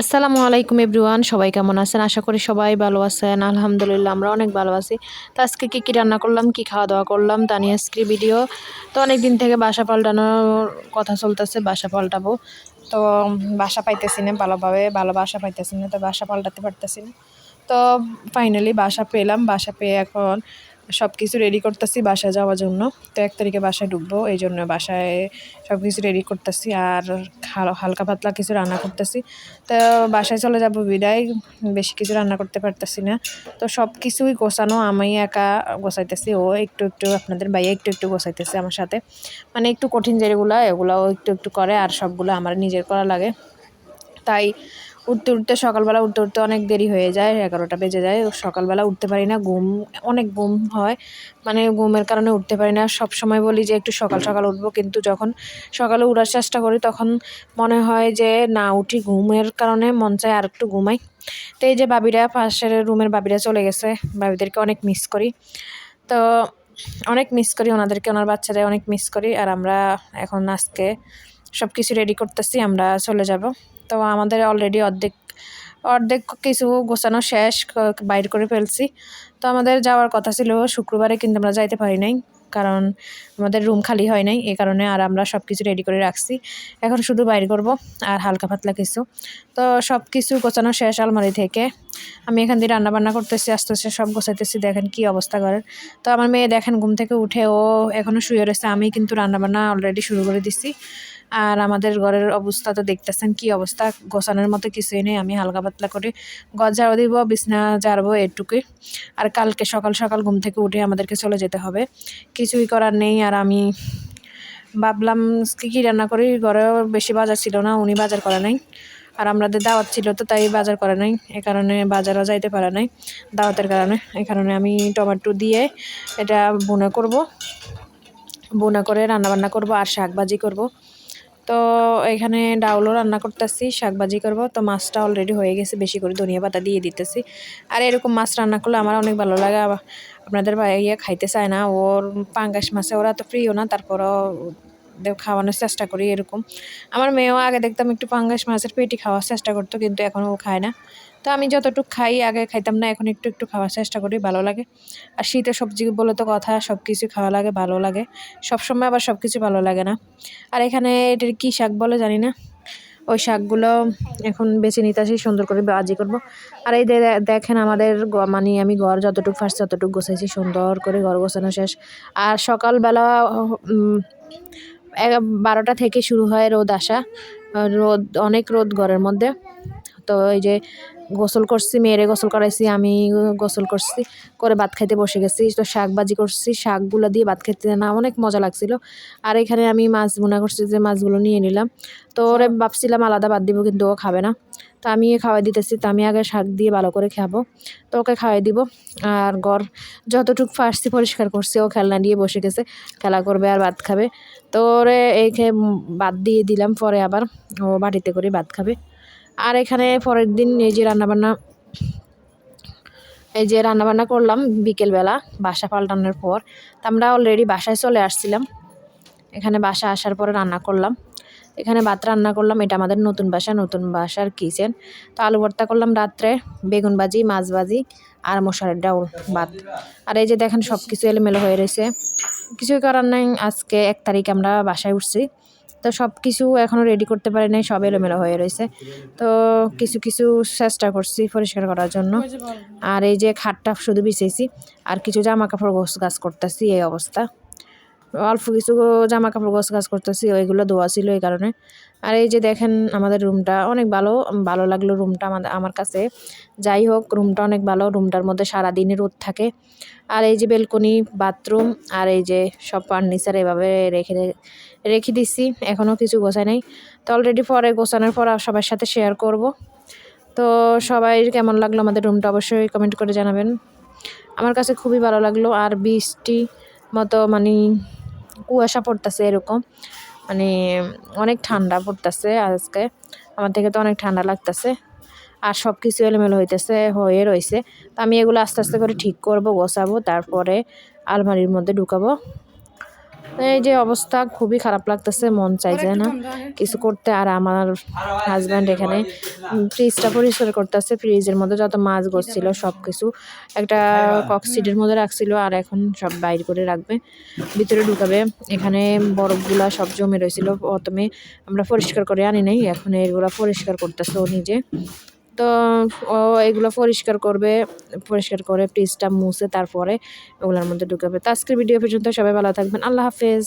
আসসালামু আলাইকুম এভরিওয়ান, সবাই কেমন আছেন? আশা করি সবাই ভালো আছেন। আলহামদুলিল্লাহ, আমরা অনেক ভালো আছি। তো আজকে কী কী রান্না করলাম, কি খাওয়া দাওয়া করলাম, তা নিয়ে আজকে ভিডিও। তো অনেক দিন থেকে বাসা পাল্টানোর কথা চলতেছে, বাসা পাল্টাবো। তো বাসা পাইতেছি না ভালোভাবে, ভালো বাসা পাইতেছি না, তো বাসা পাল্টাতে পারতেছি না। তো ফাইনালি বাসা পেলাম, বাসা পেয়ে এখন সব কিছু রেডি করতেছি বাসায় যাওয়ার জন্য। তো এক তারিখে বাসায় ঢুকবো, এই জন্য বাসায় সব কিছু রেডি করতেছি। আর হালকা পাতলা কিছু রান্না করতেছি। তো বাসায় চলে যাব বিদায়, বেশি কিছু রান্না করতে পারতেছি না। তো সব কিছুই গোছানো, আমি একা গোছাইতেছি, ও একটু একটু, আপনাদের ভাইয়া একটু একটু গোছাইতেছে আমার সাথে। মানে একটু কঠিন যেগুলো এগুলো একটু একটু করে, আর সবগুলো আমার নিজের করা লাগে। তাই উঠতে উঠতে সকালবেলা উঠতে উঠতে অনেক দেরি হয়ে যায়, এগারোটা বেজে যায়, সকালবেলা উঠতে পারি না, ঘুম, অনেক ঘুম হয়। মানে ঘুমের কারণে উঠতে পারি না সব সময় বলি যে একটু সকাল সকাল উঠবো, কিন্তু যখন সকালে উঠার চেষ্টা করি তখন মনে হয় যে না, উঠি ঘুমের কারণে মন চায় আর একটু ঘুমাই। তো এই যে বাবিরা, পাশের রুমের বাবিরা চলে গেছে, বাবিদেরকে অনেক মিস করি। তো অনেক মিস করি, ওনাদেরকে, ওনার বাচ্চাদের অনেক মিস করি, আর আমরা এখন আজকে সব কিছু রেডি করতেছি, আমরা চলে যাব। তো আমাদের অলরেডি অর্ধেক অর্ধেক কিছু গোছানো শেষ বাইর করে ফেলছি। তো আমাদের যাওয়ার কথা ছিল শুক্রবারে, কিন্তু আমরা যাইতে পারি নাই, কারণ আমাদের রুম খালি হয় নাই, এই কারণে আর আমরা সব কিছু রেডি করে রাখছি। এখন শুধু বাইর করব আর হালকা পাতলা কিছু। তো সব কিছু গোছানো শেষ আলমারি থেকে আমি এখান দিয়ে রান্না বান্না করতেছি, আস্তে আস্তে সব গোছাইতেছি, দেখেন কি অবস্থা করেন তো আমার মেয়ে দেখেন ঘুম থেকে উঠে ও এখনও শুয়ে রয়েছে, আমি কিন্তু রান্না বান্না অলরেডি শুরু করে দিছি। আর আমাদের ঘরের অবস্থা তো দেখতেছেন কি অবস্থা, গোছানোর মতো কিছুই নেই, আমি হালকা পাতলা করে ঘর ঝাড়ু দিব, বিছনা ঝাড়বো এটুকুই। আর কালকে সকাল সকাল ঘুম থেকে উঠে আমাদেরকে চলে যেতে হবে। কিছুই করার নেই, আর আমি ভাবলাম কি কী রান্না করি, ঘরেও বেশি বাজার ছিল না, উনি বাজার করা নাই। আর আমাদের দাওয়াত ছিল তো তাই বাজার করে নাই, এ কারণে বাজারও যাইতে পারে নাই। দাওয়াতের কারণে এই কারণে আমি টমেটো দিয়ে এটা বোনা করব। বোনা করে রান্নাবান্না করব আর শাক ভাজি করব। তো এখানে ডাউলও রান্না করতেছি শাকভাজি করব। তো মাছটা অলরেডি হয়ে গেছে, বেশি করে ধনিয়া পাতা দিয়ে দিতেছি। আর এরকম মাছ রান্না করলে আমার অনেক ভালো লাগে আপনাদের ভাইয়া খাইতে চায় না, ওর পাঙ্গাস মাছে ওরা তো প্রিয় না, তারপরও খাওয়ানোর চেষ্টা করি এরকম। আমার মেয়েও আগে দেখতাম একটু পাঙ্গাস মাছের পেটি খাওয়ার চেষ্টা করতো, কিন্তু এখন ও খায় না। তো আমি যতটুকু খাই, আগে খাইতাম না, এখন একটু একটু খাওয়ার চেষ্টা করি, ভালো লাগে। আর শীতের সবজি বলে তো কথা সব কিছু খাওয়া লাগে, ভালো লাগে। সবসময় আবার সব কিছু ভালো লাগে না। আর এখানে এটার কী শাক বলে জানি না। ওই শাকগুলো এখন বেছে নিতে আসি, সুন্দর করে বাজি করব। আর এই দেখেন আমাদের মানে আমি ঘর যতটুকু ফার্স্ট ততটুকু গোছাইছি, সুন্দর করে ঘর গোছানো শেষ। আর সকালবেলা বারোটা থেকে শুরু হয় রোদ আসা। রোদ অনেক রোদ ঘরের মধ্যে। তো এই যে গোসল করছি মেয়েরে গোসল করাইছি আমি গোসল করছি করে ভাত খাইতে বসে গেছি তো শাক ভাজি করছি শাকগুলো দিয়ে ভাত খেতে না অনেক মজা লাগছিল। আর এখানে আমি মাছ বোনা করছি যে মাছগুলো নিয়ে নিলাম। তো ওরে ভাবছিলাম আলাদা বাদ দিব কিন্তু ও খাবে না। তো আমি খাওয়াই দিতেছি তো আমি আগে শাক দিয়ে ভালো করে খাব। তো ওকে খাওয়াই দিব। আর ঘর যতটুকু ফার্সি পরিষ্কার করছি ও খেলনা নিয়ে বসে গেছে খেলা করবে আর ভাত খাবে। তো ওরে এই খেয়ে ভাত দিয়ে দিলাম পরে আবার ও বাটিতে করে ভাত খাবে। আর এখানে পরের দিন এই যে রান্নাবান্না, এই যে রান্নাবান্না করলাম বিকেলবেলা, বাসা পাল্টানোর পর। আমরা অলরেডি বাসায় চলে আসছিলাম। এখানে বাসা আসার পরে রান্না করলাম। এখানে ভাত রান্না করলাম। এটা আমাদের নতুন বাসা, নতুন বাসার কিচেন তো আলু ভর্তা করলাম রাত্রে, বেগুন ভাজি, মাছ ভাজি আর মশারের ডাউল ভাত। আর এই যে দেখেন সব কিছু এলোমেলো হয়ে রয়েছে। কিছুই করার নাই। আজকে এক তারিখ আমরা বাসায় উঠছি। তো সব কিছু এখনও রেডি করতে পারি নাই সব এলোমেলো হয়ে রয়েছে। তো কিছু কিছু চেষ্টা করছি পরিষ্কার করার জন্য। আর এই যে খাটটা শুধু বিছেছি আর কিছু জামা কাপড় গোস গাছ করতেছি এই অবস্থা। অল্প কিছু জামা কাপড় গোছ গাছ করতেছি, ওইগুলো ধোয়া ছিল এই কারণে। আর এই যে দেখেন আমাদের রুমটা অনেক ভালো ভালো লাগল রুমটা আমাদের, আমার কাছে। যাই হোক, রুমটা অনেক ভালো, রুমটার মধ্যে সারাদিনই রোদ থাকে। আর এই যে বেলকনি, বাথরুম, আর এই যে সব ফার্নিচার এভাবে রেখে রেখে দিছি এখনও কিছু গোছাই নাই। তো অলরেডি পরে গোছানোর পর সবার সাথে শেয়ার করব। তো সবাই কেমন লাগল আমাদের রুমটা অবশ্যই কমেন্ট করে জানাবেন। আমার কাছে খুবই ভালো লাগল, আর বৃষ্টি মতো মানে কুয়াশা পড়তেছে এরকম। মানে অনেক ঠান্ডা পড়তেছে আজকে। আমার থেকে তো অনেক ঠান্ডা লাগতেছে। আর সব কিছু এলোমেলো হইতেছে, হয়ে রয়েছে তো আমি এগুলো আস্তে আস্তে করে ঠিক করব, গোছাবো, তারপরে আলমারির মধ্যে ঢুকাবো। এই যে অবস্থা, খুবই খারাপ লাগতেছে, মন চাইছে না কিছু করতে। আর আমার হাজব্যান্ড এখানে ফ্রিজটা পরিষ্কার করতেছে ফ্রিজের মধ্যে যত মাছ গছছিল সব কিছু একটা কক্সিডের মধ্যে রাখছিল, আর এখন সব বাইর করে রাখবে, ভিতরে ঢুকাবে। এখানে বরফগুলা সব জমে রয়েছিল, প্রথমে আমরা পরিষ্কার করে আনি নাই, এখন এগুলা পরিষ্কার করতেছে ও নিজে। তো ও এগুলো পরিষ্কার করবে, পরিষ্কার করে ফ্রিজটা মুছে তারপরে ওগুলোর মধ্যে ঢুকাবে। তো আজকের ভিডিও পর্যন্ত সবাই ভালো থাকবেন। আল্লাহ হাফেজ।